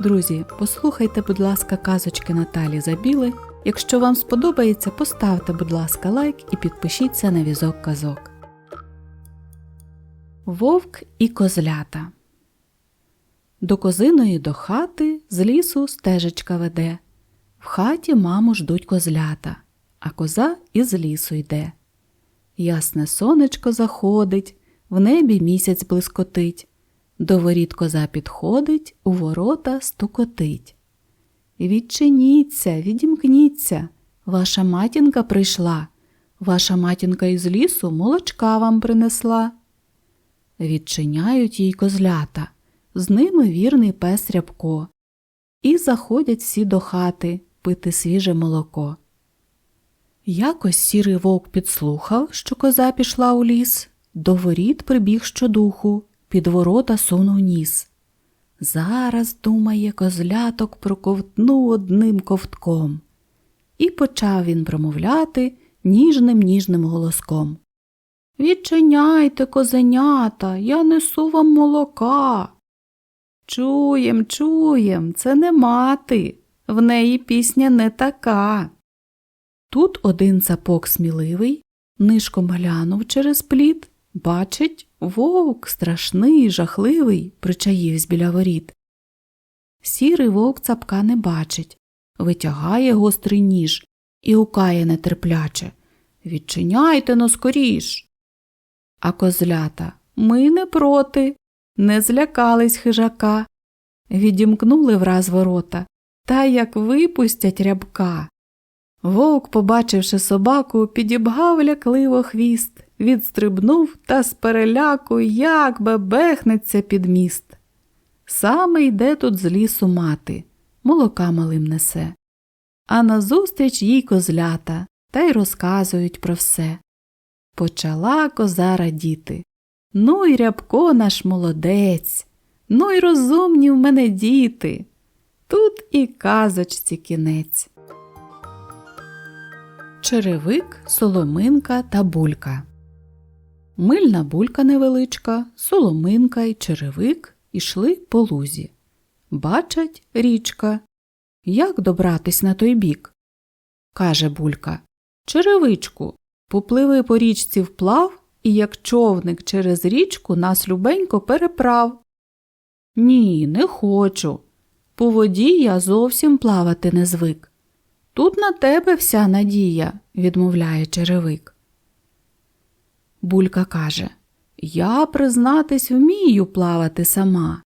Друзі, послухайте, будь ласка, казочки Наталі Забіли. Якщо вам сподобається, поставте, будь ласка, лайк і підпишіться на візок казок. Вовк і козлята. До козиної до хати з лісу стежечка веде. В хаті маму ждуть козлята, а коза із лісу йде. Ясне сонечко заходить, в небі місяць блискотить. До воріт коза підходить, у ворота стукотить. Відчиніться, відімкніться, ваша матінка прийшла, ваша матінка із лісу молочка вам принесла. Відчиняють їй козлята, з ними вірний пес Рябко. І заходять всі до хати пити свіже молоко. Якось сірий вовк підслухав, що коза пішла у ліс, до воріт прибіг щодуху, під ворота сунув ніс. Зараз, думає, козляток проковтну одним ковтком. І почав він промовляти ніжним ніжним голоском. Відчиняйте, козенята, я несу вам молока. Чуєм, чуєм, це не мати, в неї пісня не така. Тут один цапок сміливий, нишком глянув через плід, бачить, вовк страшний, жахливий, причаївсь біля воріт. Сірий вовк цапка не бачить, витягає гострий ніж і укає нетерпляче. Відчиняйте но скоріш. А козлята ми не проти, не злякались хижака. Відімкнули враз ворота, та як випустять рябка. Вовк, побачивши собаку, підібгав лякливо хвіст, відстрибнув та з переляку як бебехнеться під міст. Саме йде тут з лісу мати, молока малим несе. А назустріч їй козлята та й розказують про все. Почала коза радіти. Ну й рябко наш молодець, ну й розумні в мене діти. Тут і казочці кінець. Черевик, соломинка та булька. Мильна булька невеличка, соломинка й черевик ішли по лузі. Бачать річка. Як добратись на той бік? каже булька. Черевичку, попливи по річці вплав і як човник через річку нас любенько переправ. Ні, не хочу. По воді я зовсім плавати не звик. Тут на тебе вся надія, відмовляє черевик. Булька каже Я, признатись, вмію плавати сама.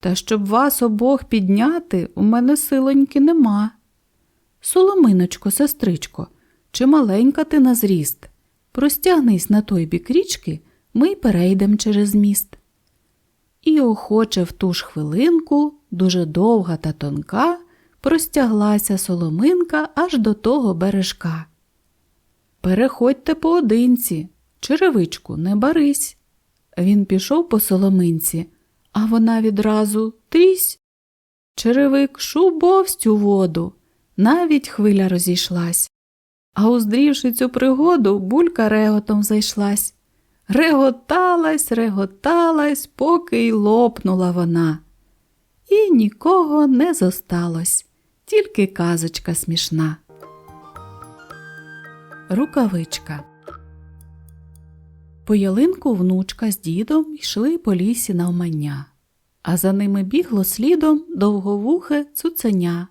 Та щоб вас обох підняти, у мене силоньки нема. Соломиночко, сестричко, чи маленька ти на зріст? Простягнись на той бік річки, ми й перейдем через міст. І охоче в ту ж хвилинку, дуже довга та тонка, простяглася соломинка аж до того бережка. Переходьте поодинці, черевичку, не барись. Він пішов по соломинці, а вона відразу трісь. Черевик шубовсть у воду, навіть хвиля розійшлась. А уздрівши цю пригоду, булька реготом зайшлась. Реготалась, реготалась, поки й лопнула вона. І нікого не зосталось, тільки казочка смішна. Рукавичка По ялинку внучка з дідом йшли по лісі навмання, а за ними бігло слідом довговухе цуценя.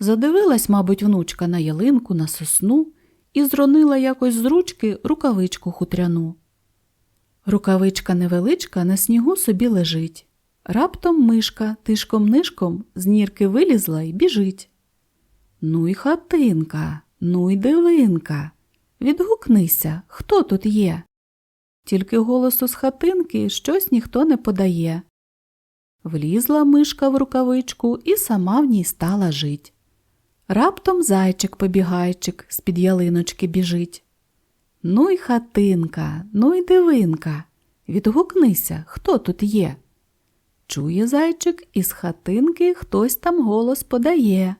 Задивилась, мабуть, внучка на ялинку, на сосну і зронила якось з ручки рукавичку хутряну. Рукавичка невеличка на снігу собі лежить. Раптом мишка тишком нишком з нірки вилізла й біжить. Ну й хатинка, ну й дивинка. Відгукнися, хто тут є? Тільки голосу з хатинки щось ніхто не подає. Влізла мишка в рукавичку і сама в ній стала жить. Раптом зайчик побігайчик з під ялиночки біжить. Ну й хатинка, ну й дивинка. Відгукнися, хто тут є? Чує зайчик, із хатинки хтось там голос подає.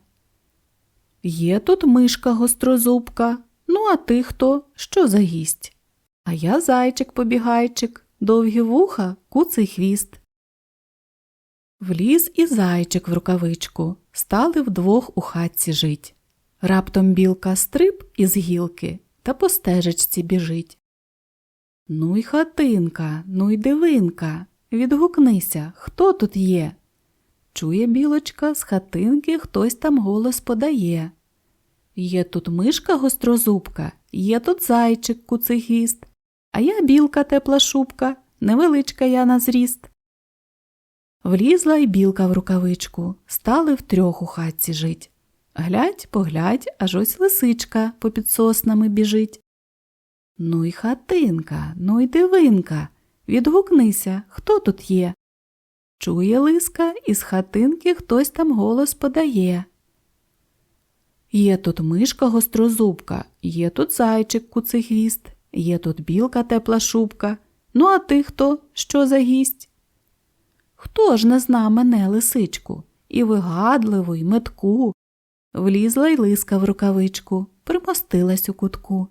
Є тут мишка гострозубка. Ну, а ти хто? Що за гість? А я зайчик побігайчик, довгі вуха, куций хвіст. Вліз і зайчик в рукавичку, стали вдвох у хатці жить. Раптом білка стриб із гілки та по стежечці біжить. Ну й хатинка, ну й дивинка, відгукнися, хто тут є? Чує білочка, з хатинки хтось там голос подає. Є тут мишка гострозубка, є тут зайчик куцехвіст, а я білка тепла шубка, невеличка я на зріст. Влізла й білка в рукавичку, стали втрьох у хатці жить. Глядь, поглядь, аж ось лисичка попід соснами біжить. Ну й хатинка, ну й дивинка, відгукнися, хто тут є? Чує лиска, із хатинки хтось там голос подає. Є тут мишка гострозубка, є тут зайчик куцехвіст, є тут білка тепла шубка. Ну, а ти хто? Що за гість? Хто ж не зна мене, лисичку, і вигадливу, і метку? Влізла й лиска в рукавичку, примостилась у кутку.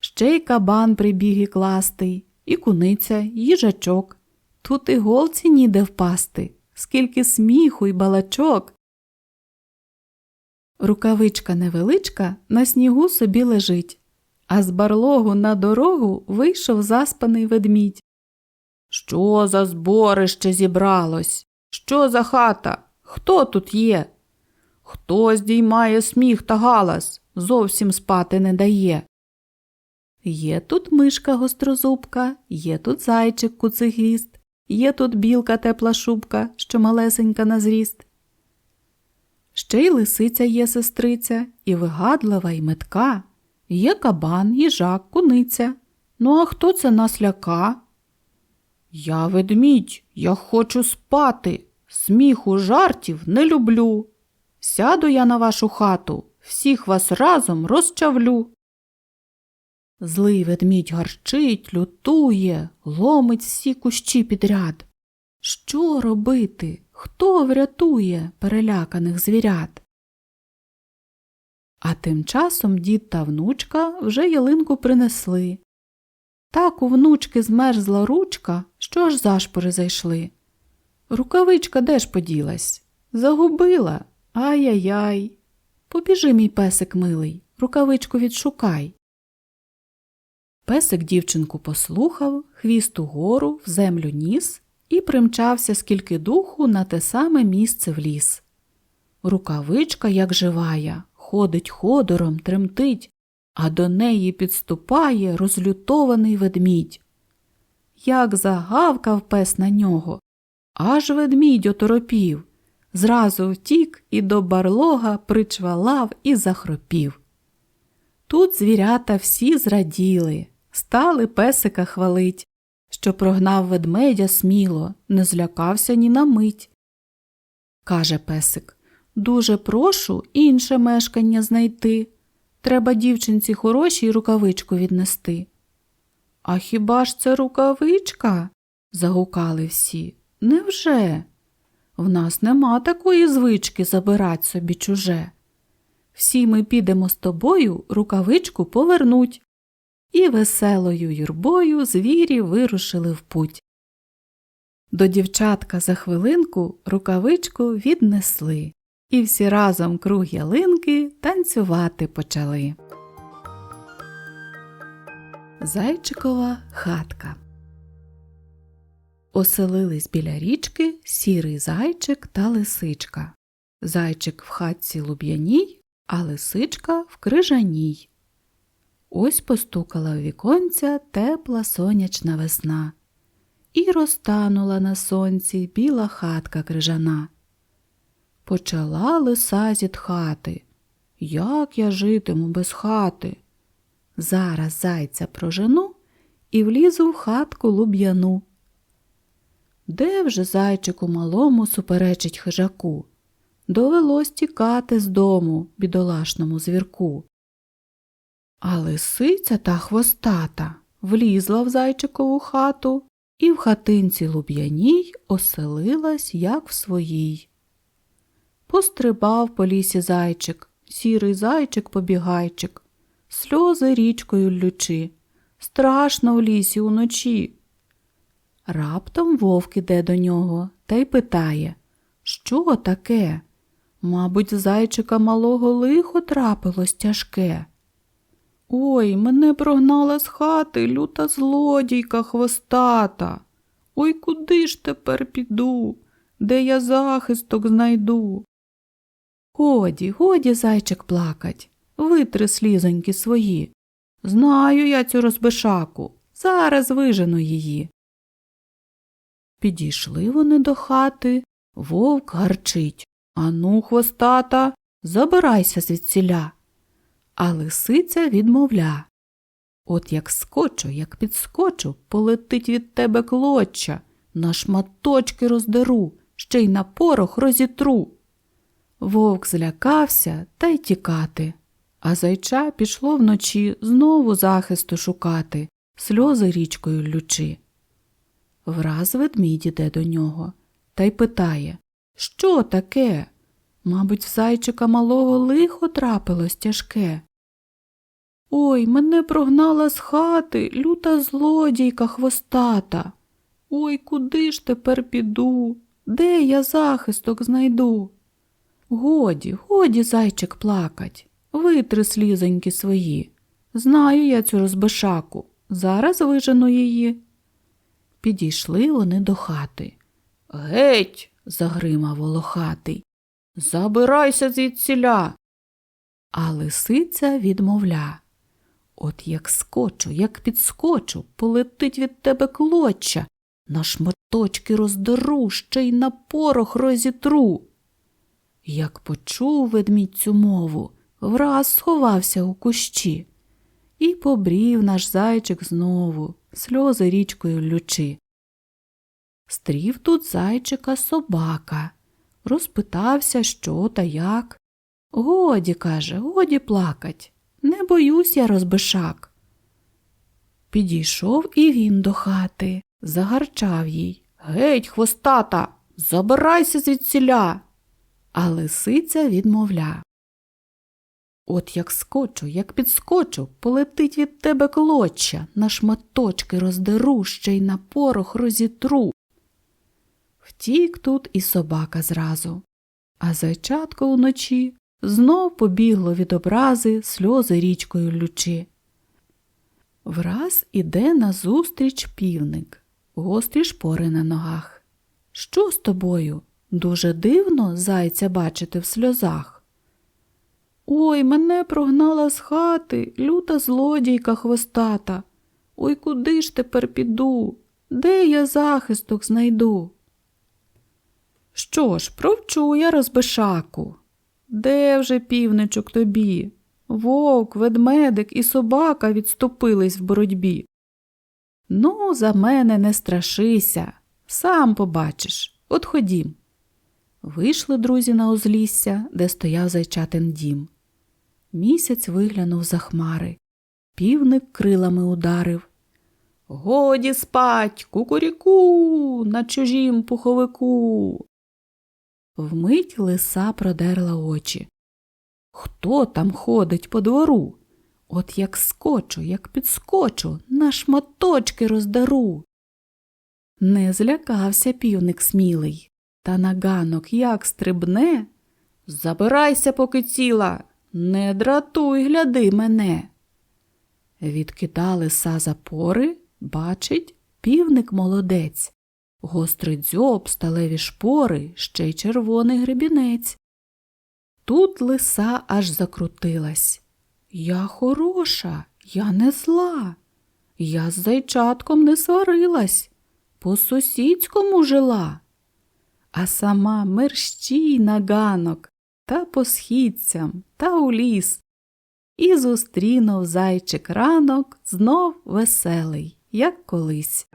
Ще й кабан прибіг і кластий, і куниця, і їжачок. Тут і голці ніде впасти, скільки сміху й балачок. Рукавичка невеличка на снігу собі лежить, а з барлогу на дорогу вийшов заспаний ведмідь. Що за зборище зібралось? Що за хата? Хто тут є? Хто здіймає сміх та галас, зовсім спати не дає. Є тут мишка гострозубка, є тут зайчик куцехвіст, є тут білка тепла шубка, що малесенька на зріст. Ще й лисиця є сестриця, і вигадлива, і метка, є кабан, їжак, куниця. Ну, а хто це нас ляка? Я ведмідь, я хочу спати, сміху жартів не люблю. Сяду я на вашу хату, всіх вас разом розчавлю. Злий ведмідь гарчить, лютує, ломить всі кущі підряд. Що робити? Хто врятує переляканих звірят? А тим часом дід та внучка вже ялинку принесли. Так у внучки змерзла ручка, що аж зашпори зайшли. Рукавичка де ж поділась? Загубила. Ай-яй-яй. Побіжи, мій песик милий, рукавичку відшукай. Песик дівчинку послухав, хвіст угору, в землю ніс і примчався скільки духу на те саме місце в ліс. Рукавичка, як живая, ходить ходором, тремтить, а до неї підступає розлютований ведмідь. Як загавкав пес на нього, аж ведмідь оторопів, зразу втік і до барлога причвалав і захропів. Тут звірята всі зраділи, стали песика хвалить, що прогнав ведмедя сміло, не злякався ні на мить. Каже песик Дуже прошу інше мешкання знайти. Треба дівчинці хорошій рукавичку віднести. А хіба ж це рукавичка? загукали всі. Невже? В нас нема такої звички забирать собі чуже. Всі ми підемо з тобою рукавичку повернуть. І веселою юрбою звірі вирушили в путь. До дівчатка за хвилинку рукавичку віднесли, і всі разом круг ялинки танцювати почали. Зайчикова хатка Оселились біля річки сірий зайчик та лисичка. Зайчик в хатці луб'яній, а лисичка в крижаній. Ось постукала в віконця тепла сонячна весна, і розтанула на сонці біла хатка крижана. Почала лиса зітхати. Як я житиму без хати? Зараз зайця прожену і влізу в хатку луб'яну. Де вже зайчику малому суперечить хижаку? Довелось тікати з дому бідолашному звірку. А лисиця та хвостата влізла в зайчикову хату і в хатинці луб'яній оселилась, як в своїй. Пострибав по лісі зайчик, сірий зайчик побігайчик, сльози річкою лючи, страшно в лісі уночі. Раптом вовк іде до нього та й питає Що таке? Мабуть, зайчика малого лихо трапилось тяжке. Ой, мене прогнала з хати люта злодійка хвостата. Ой, куди ж тепер піду, де я захисток знайду? Годі, годі, зайчик плакать, витри слізоньки свої. Знаю я цю розбишаку, зараз вижену її. Підійшли вони до хати, вовк гарчить. Ану, хвостата, забирайся звідсіля. А лисиця відмовля. От як скочу, як підскочу, полетить від тебе клоча, на шматочки роздеру, ще й на порох розітру. Вовк злякався та й тікати, а зайча пішло вночі знову захисту шукати, сльози річкою лючи. Враз ведмідь іде до нього та й питає Що таке? Мабуть, в зайчика малого лихо трапилось тяжке. Ой, мене прогнала з хати люта злодійка хвостата. Ой, куди ж тепер піду? Де я захисток знайду? Годі, годі, зайчик плакать, витри слізоньки свої. Знаю я цю розбишаку, зараз вижену її. Підійшли вони до хати. Геть, загримав волохатий, забирайся звідсіля. А лисиця відмовля. От як скочу, як підскочу, полетить від тебе клоча, на шматочки роздеру, ще й на порох розітру. Як почув ведмідь цю мову, враз сховався у кущі. І побрів наш зайчик знову, сльози річкою лючи. Стрів тут зайчика собака, розпитався, що та як. Годі, каже, годі плакать, не боюсь я розбишак. Підійшов і він до хати, загарчав їй. Геть, хвостата, забирайся звідсіля. А лисиця відмовля. От як скочу, як підскочу, полетить від тебе клоча, на шматочки роздеру, ще й на порох розітру. Втік тут і собака зразу, а зайчатко уночі знов побігло від образи сльози річкою лючи. Враз іде назустріч півник, гострі шпори на ногах. Що з тобою? Дуже дивно зайця бачити в сльозах. Ой, мене прогнала з хати люта злодійка хвостата. Ой, куди ж тепер піду? Де я захисток знайду? Що ж, провчу я розбишаку. Де вже півничок тобі? Вовк, ведмедик і собака відступились в боротьбі. Ну, за мене не страшися, сам побачиш. От ходім. Вийшли друзі на узлісся, де стояв зайчатин дім. Місяць виглянув за хмари, півник крилами ударив. Годі спать, кукуріку, на чужім пуховику. Вмить лиса продерла очі. Хто там ходить по двору? От як скочу, як підскочу, на шматочки роздару. Не злякався півник смілий, та на ганок як стрибне. Забирайся, поки ціла, не дратуй, гляди мене. Відкидали лиса запори, бачить, півник молодець, гострий дзьоб, сталеві шпори, ще й червоний гребінець. Тут лиса аж закрутилась. Я хороша, я не зла. Я з зайчатком не сварилась, по сусідському жила, а сама мерщій на ганок та по східцям та у ліс. І зустрінув зайчик ранок знов веселий, як колись.